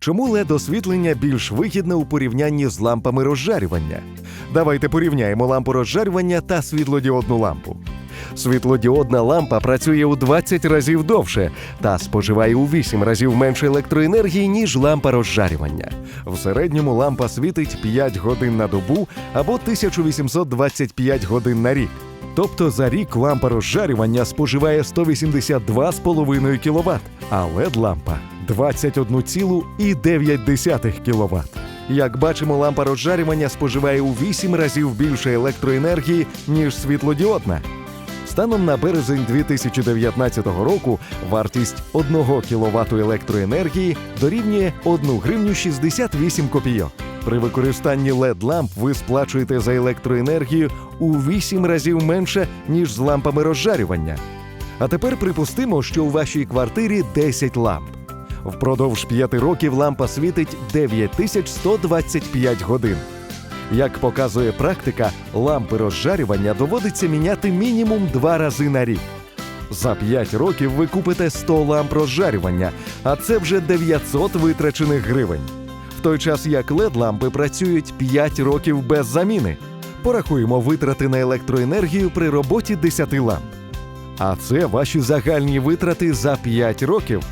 Чому led освітлення більш вигідне у порівнянні з лампами розжарювання? Давайте порівняємо лампу розжарювання та світлодіодну лампу. Світлодіодна лампа працює у 20 разів довше та споживає у 8 разів менше електроенергії, ніж лампа розжарювання. В середньому лампа світить 5 годин на добу або 1825 годин на рік. Тобто за рік лампа розжарювання споживає 182,5 кВт, а LED-лампа 21,9 кВт. Як бачимо, лампа розжарювання споживає у 8 разів більше електроенергії, ніж світлодіодна. Станом на березень 2019 року вартість 1 кВт електроенергії дорівнює 1 гривню 68 копійок. При використанні led ламп ви сплачуєте за електроенергію у 8 разів менше, ніж з лампами розжарювання. А тепер припустимо, що у вашій квартирі 10 ламп. Впродовж 5 років лампа світить 9125 годин. Як показує практика, лампи розжарювання доводиться міняти мінімум два рази на рік. За 5 років ви купите 100 ламп розжарювання, а це вже 900 витрачених гривень. В той час як led лампи працюють 5 років без заміни. Порахуємо витрати на електроенергію при роботі 10 ламп. А це ваші загальні витрати за 5 років.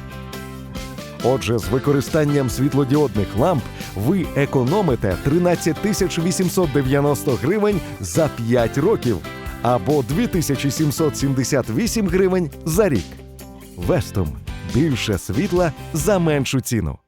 Отже, з використанням світлодіодних ламп ви економите 13 тисяч 890 гривень за 5 років або 2778 гривень за рік. Вестом більше світла за меншу ціну.